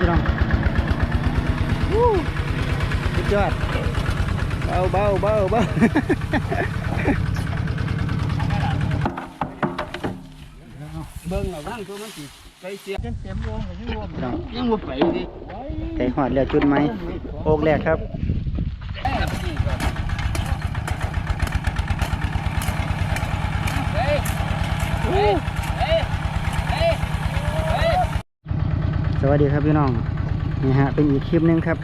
พี่น้องวู้สุดยอดเบาเบาเบาเบาเบิ่งเอาบ้างตัวมันสิไปเสียเต็มเต็มวงก็ยังวงพี่น้องยังบ่ไปดิไก่หอดแล้วจุดไหมโอกแรกครับ เฮ้ยเฮ้ยเฮ้ยเฮ้ยเฮ้ย ส วัสดีครับพี่น้องนี่ฮะเป็นอีกคลิปหนึงครับ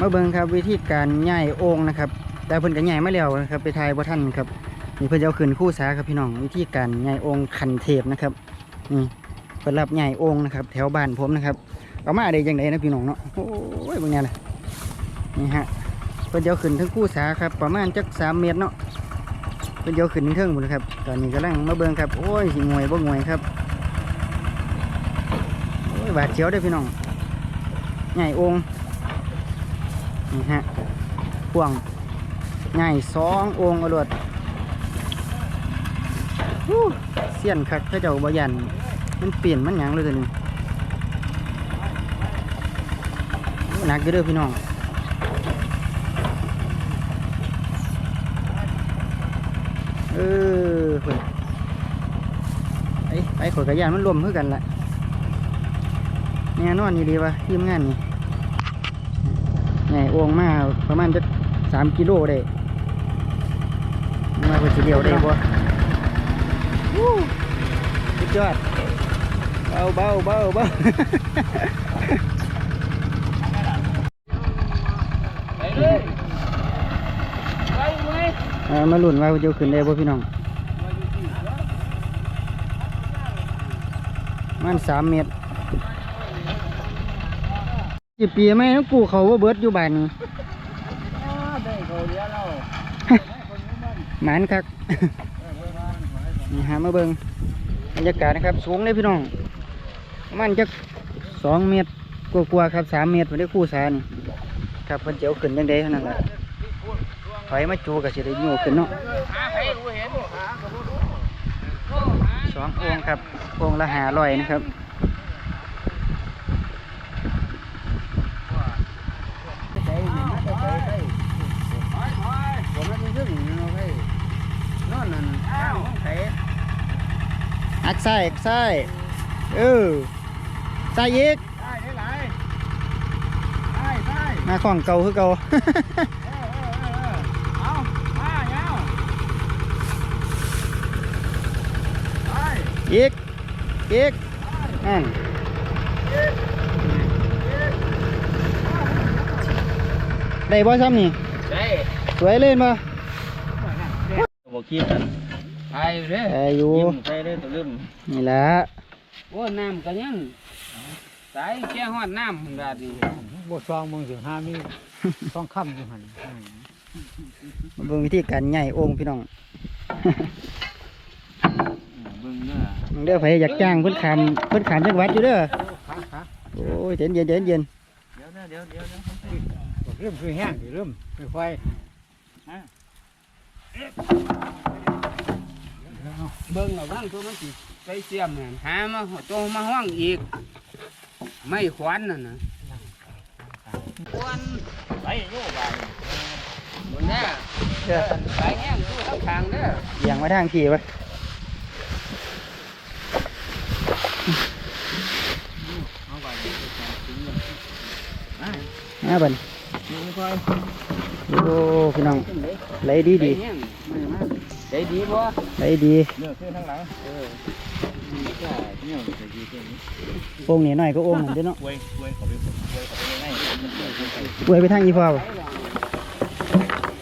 มาเบิ่งครับวิธีการย่ายโอ่งนะครับ แต่เพิ่นก็ย่ายมาแล้วนะครับ ไปทายบ่ทันครับนี่เพิ่นจะเอาขึ้นคู่สาครับพี่น้องวิธีการย่ายโอ่งคันเทพนะครับนี่เพิ่นรับย่ายโอ่งนะครับ แถวบ้านผมนะครับเอามาได้จังไดนะพี่น้องเนาะโอ้ยบิ่งแน่ล่ะนี่ฮะเพิ่นจะเอาขึ้นทั้งคู่สาครับ ประมาณจักสามเมตรเนาะเพิ่นจะเอาขึ้นเทิงหมดเลยครับ ตอนนี้กำลังมาเบิ่งครับโอ้ยสิงวยบ่งวยครับ บาดเจียวได้พี่น้องย่ายโอ่งนี่ฮะพ่วงง่ายสององค์อรวดฮู้เสียนคักพระเจ้าบยันมันเปลี่ยนมันหยังเลยตัวนี้หนักเด้อพี่น้องเออเพิ่นไปไปขอยกระยานมันรวมเพื่อกันแหละ แน่นอนนี่ดีวะทีมงานนี่ใหญ่โอ่งมาประมาณจะสามกิโลได้มาเป็นสีเดียวได้บ่วู้สุดยอดเบาเบาเบาเบาไปเลยไปเว้ยเอามาลุ้นว่าจะขึ้นได้บ่พี่น้องมันสามเมตร กี่ปีไหมน้องกูเขาว่าเบิดอยู่บ้านนี่ได้เขาเลี้ยเราหมานคักนี่หามาเบิงบรรยากาศนะครับ สูงเลยพี่น้องประมันจะสองเมตรกว่าๆครับสามเมตรผมได้คู่สานี่ครับเพิ่นจะเอาขึ้นยังไงเท่านั้นแหละถอยมาจูกับสิได้โยกขึ้นเนาะหาให้รู้เห็นหาก็บ่รู้สององค์ครับองค์ละหาลอยนะครับ ใจนี่มันจะใจไปถอยถอยผมมันยังยึ่งอยู่เว้ยนอนนั่นข้างของไผ อักไส้อักไส้เออใส่อีกได้ได้หลายได้ได้มาของเก่าคือเก่าเออเออเออเออเอามาเงาไปอีกอีกนั่นได้บ่ซ้ำนี่ได้สวยเลยบ่บอกคิดกัน ไปเด้อแต่อยู่ยิ้มไปเด้อตัวลืมนี่แหละโอ้น้ำก็ยังสายแค่ฮอดน้ำพุ่นดาดีบทซองมึงถึงห้ามีต้องค่ำอยู่หันมาเบิ่งวิธีการใหญ่โอ่งพี่น้องเบิ่งเด้อเด้อไผอยากจ้างเพิ่นขามเพิ่นขามจังหวัดอยู่เด้อขาขาโอ้ยเย็นเย็นเย็นเย็นเดี๋ยวเด้อเดี๋ยวเดี๋ยวเดี๋ยวเริ่มคือแห้งเริ่มคือไฟ เบิ่งเอาบ้างตัวมันสิไปเสียมนั่นหามาโตมาห้องอีก ไม่ขวานนั่นน่ะขวานไปโยบายบนเด้อเด้อไปแห้งตู้ทั้งทางเด้อเบี่ยงมาทางขี่ไว้อ่าบัดนี้โอ้พี่น้องไหลดีไปดีแห้งได้ดีบ่ ไหลดีเนื้อขึ้นทั้งหลังเออก็เนี่ยได้ดีแค่นี้โอ่งนี่น้อยก็โอ่งนั่นเด้อเนาะเว้ยเว้ยเขาไปเว้ยเขาไปง่ายมันเว้ยเว้ยไปอวยไปทางอีพ่อบ่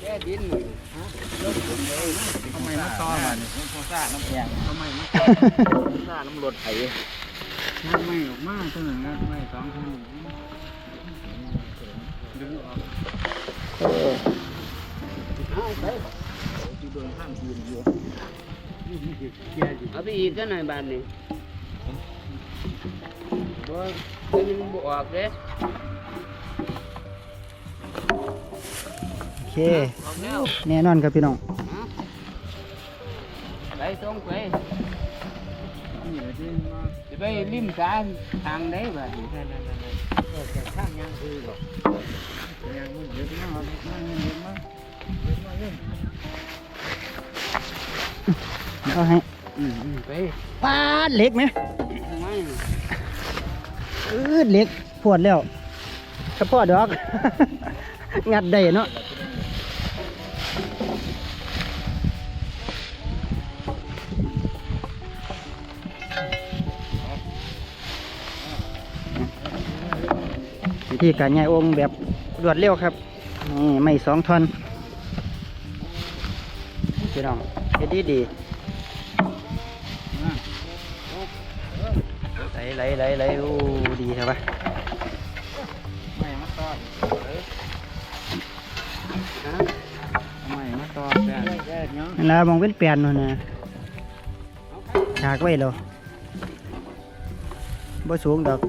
แค่ดินนี่ฮะรถผมเลยทำไมมาต่อมาเนี่ยมันพอซ่าน้ำแข็งทำไมมาต่อซ่าน้ำรถไถน้ำไม่ออกมาเท่านั้นนะไม่สองเท่านั้นดึงออก เออเอาไปที่โดนข้ามคืนอยู่เอาไปอีกก็หน่อยบาทนี่บ่เป็นบ่ออกเด้โอเคออกแล้วแน่นอนครับพี่น้องไปส่งไปนี่เดินมาไปสิไปริมสาทางได้บัดนี้นั่นนั่นนั่นเออแต่ข้างยังคือหรอกยังมันเยอะมากมันเยอะมากเยอะมากเยอะ เอาให้ไปปาดเล็กไหมอืดเล็กปวดแล้วเฉพาะดอก งัดได้เนาะวิธีการย้ายองแบบรวดเร็วครับ นี่ไม่สองทอน พี่น้องเฮ็ดดีดีไหลไหลไหลไหลโอ้ดีใช่ปะไม่มาต่อฮะไม่มาต่อแฟนแย่เนาะนั่นละมองเป็นแปลนนู่นนะฉากไว้แล้วบ่สูงดอก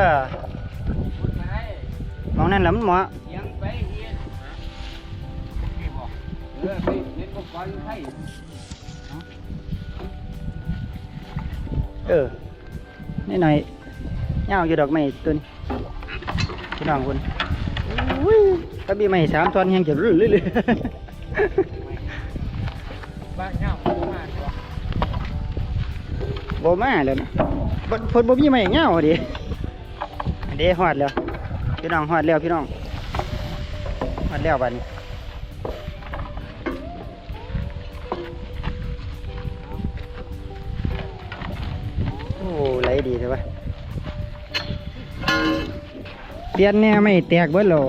เออมองนั่นแหละมันเหมาะยังไปเฮ็ดพี่บอกเออไปเฮ็ดอุปกรณ์ไทยเออนี่หน่อยเงาอยู่ดอกไม้ตัวนี้พี่น้องคุณอุ้ยถ้ามีไม้สามตอนยังจะรื่อเลยบ้านเงาปูมาตัวบ่มาแล้วนะบ่เพิ่นบ่มีไม้เงาดิอัน เด้ฮอดแล้วพี่น้องฮอดแล้วพี่น้องฮอดแล้วบัดนี้โอ้ไหลดีใช่ปะเปลี่ยนแน่ไม่แตกเบิดแล้ว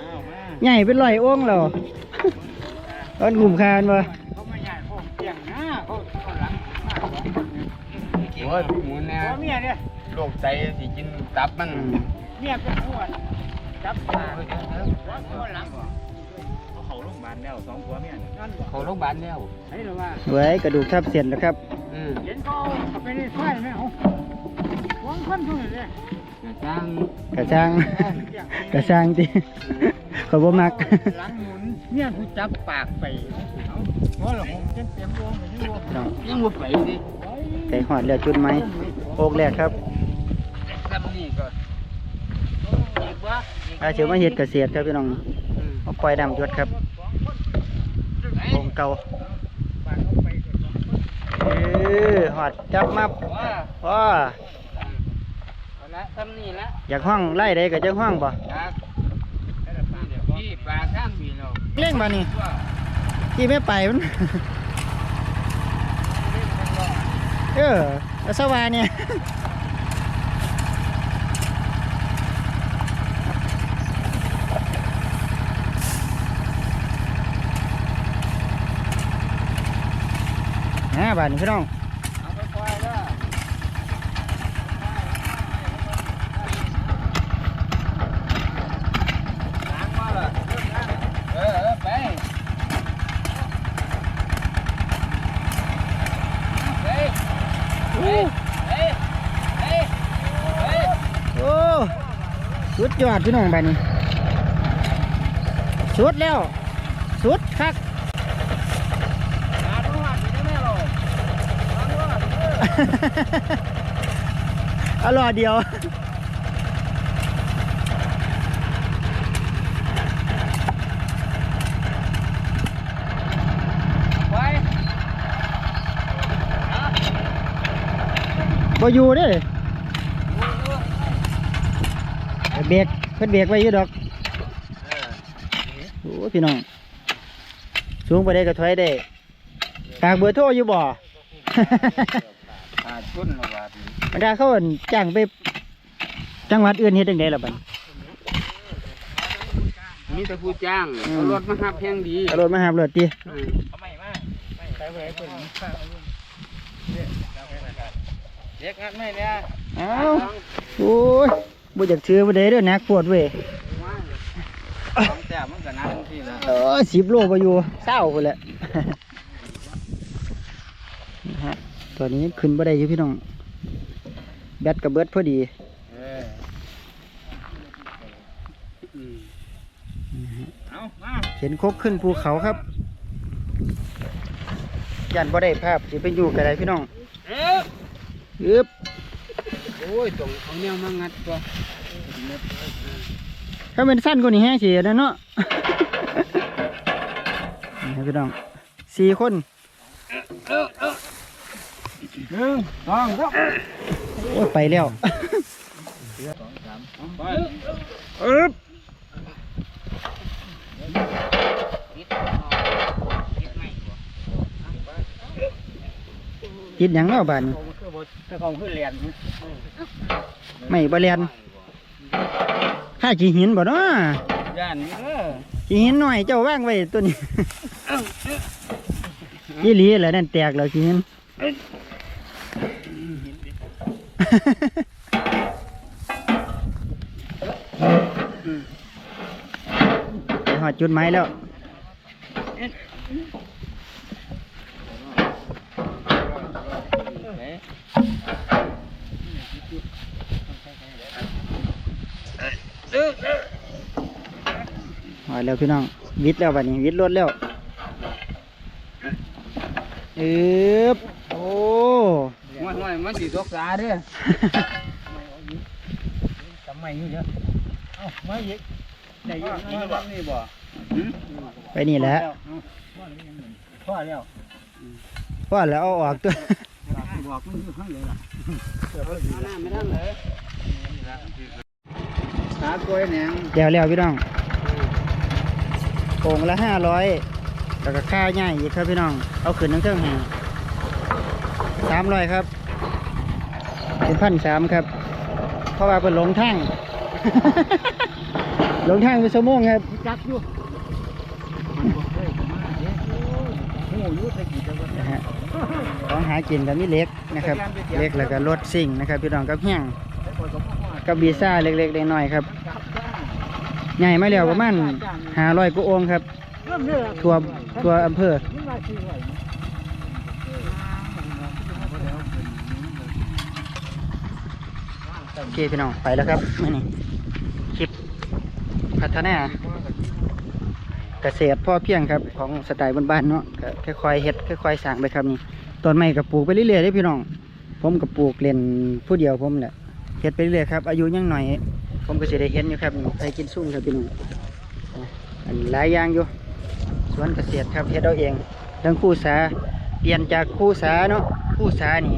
อ้าวมาใหญ่เป็นร้อยองค์แล้วตอนกลุ่มคานบ่ โอ้ยหมุนแน่หัวเมียเนี่ยโรคไตสิกินตับมันเมียเป็นหัวจับตาหัวหัวหลังเขาเขาโรงพยาบาลแล้วสองผัวเมียนั่นเขาโรงพยาบาลแล้วไอ้หรือว่าไว้กระดูกทับเส้นแล้วครับอืมเห็นเขาเอาไปในไฟไหมเอาวางพันทุ่งเลยกระจังกระช่างกระช่างติเขาบ่มักหลังหมุน เนี่ยกูจับปากไปเอาหัวหลงเต็มเต็มวงไปที่วงน้องยังบ่ไปสิไก่หอดแล้วจุดไหมโอกแรกครับทำนี่ก็อีกบ่อาเชื่อมาเฮ็ดเกษตรครับพี่น้องอืมมาปล่อยดำยศครับโองเก่าเออหอดจับมาว่าพ่อเอาละทำนี่ละอยากห้องไล่ใดก็จะห้องบ่ครับพี่ปลาข้างมีเรา เล่งบ่นี่ว่าที่ไม่ไปมันเออสวาเนี่ยนะบานี้พี่น้อง เอาไปปล่อยเด้อล้างมาละเออเออไปไปไปไปไปไป โอ้สุดยอดพี่น้องไปนี่สุดแล้ว สุดคักหาดูหาดูได้ไหมเราหาดูหาดูเด้อเอาหล่อเดียว ไป บ่อยู่เด้เบรกเพิ่นเบรกไว้อยู่ดอกโอ้พี่น้องสูงไปได้ก็ถอยได้ฝากเบอร์โทรอยู่บ่ขาดทุนละบาทบรรดาเขาอั่นจ้างไปจังหวัดอื่นเฮ็ดจังไดล่ะบัดมีแต่ผู้จ้างอืมเอารถมาหับแพงดีเอารถมาหาบรถติอืมเอาไม่มาไม่ใส่ไว้ให้เป็นข้าง เอาลูกเด็กงัดไม่เนี่ยเอ้าโอ้ยบ่อยากถือบ่ได้เด้อนักปวดเว้ยของแต่มันก็นั่งที่ละเออ10โลบ่อยู่เศร้าพุ่นแหละนะฮะตอนนี้ยังขึ้นบ่ได้อยู่พี่น้องแบตก็เบิดพอดีเอออืมนะฮะเห็นคกขึ้นภูเขาครับยันบ่ได้ภาพสิไปอยู่กับไรพี่น้อง เอ๊ะอึบโอ้ยต้องเอาแนวมางัดตัวถ้าเป็นสั้นกว่านี้แห้งเสียนะเนาะนี่ครับพี่น้องสี่คนหนึ่งสองสามโอ้ยไปแล้วไปอึบคิดหยังเนาะบาน ถ้าเขาขึ้นเรียนไม่บะเรียนถ้าจีหินบ่เนาะย่านนี้เด้อจีหินหน่อยเจ้าว่างไว้ตัวนี้ยี่หลีแหละนั่นแตกแล้วจีหินไปหอดจุดไม้แล้ว หอยแล้วพี่น้อง วิทย์แล้วบัดนี้วิทย์รถแล้วเอ๊บโอ้ห่วยห่วยมันสิตกสาเด้อทำไมอยู่เยอะเอ้ามาอีกไหนอยู่นี่นี่บ่บ่นี่บ่ไปนี่แหละพ่อแล้วว่าแล้วเอาออกตัวบอกมันอยู่ข้างเลยล่ะหน้าไม่ทันเลยหากล้วยแหนงเดี๋ยวแล้วพี่น้อง โป่งละห้าร้อยแล้วก็ค่าง่ายอีกครับพี่น้อง เอาขึ้นทั้งเทิงให้สามร้อยครับเป็นพันสามครับ เพราะว่าเป็นหลงทาง หลงทางเป็นชั่วโมงครับจักอยู่โอ้ยใส่กี่จังหวัดนะฮะของหากินกับมีเหล็กนะครับเหล็กแล้วก็รถสิ่งนะครับ พี่น้องกับเฮี้ยงกับบีซ่าเล็กๆน้อยๆครับ ใหญ่มาแล้วประมาณหาร้อยกว่าองค์ครับ ทั่วทั่วอำเภอโอเคพี่น้องไปแล้วครับมื่อนี้คลิปพัฒนาเกษตรพ่อเพียงครับของสไตล์บ้านๆเนาะค่อยๆเฮ็ดค่อยๆสร้างไปครับนี่ต้นไม้กับปลูกไปเรื่อยๆเด้พี่น้อง ผมกับปลูกเล่นผู้เดียวผมแหละเฮ็ดไปเรื่อยครับ อายุยังหน่อย ผมก็สิได้เห็นอยู่ครับไปกินซุ่มครับพี่น้องอันหลายอย่างอยู่สวนเกษตรครับเฮ็ดเอาเองเรื่องคู่สาเปลี่ยนจากคู่สาเนาะคู่สานี่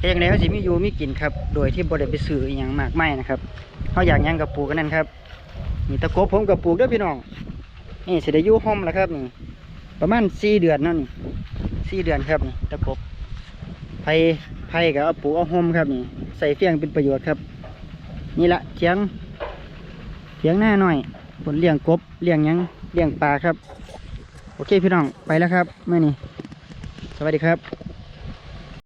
เฮ็ดจังไดเขาสิมีอยู่มีกินครับ โดยที่บ่ได้ไปซื้ออหยังมากไมายนะครับเขาอยากยังกับปูกันนั่นครับนี่ตะกบผมกับปูกด้อพี่น้องนี่สิได้ยู่ห่มแล้วครับนี่ประมาณสี่เดือนนั่นนี่สี่เดือนครับนี่ตะกบไผ่ไผ่กับเอาปูเอาห่มครับนี่ใส่เฟียงเป็นประโยชน์ครับ นี่ละเถียง เถียงหน้าหน่อยผลเลี้ยงกบเลี้ยงยังเลี้ยงปลาครับ โอเคพี่น้องไปแล้วครับเมื่อนี้สวัสดีครับ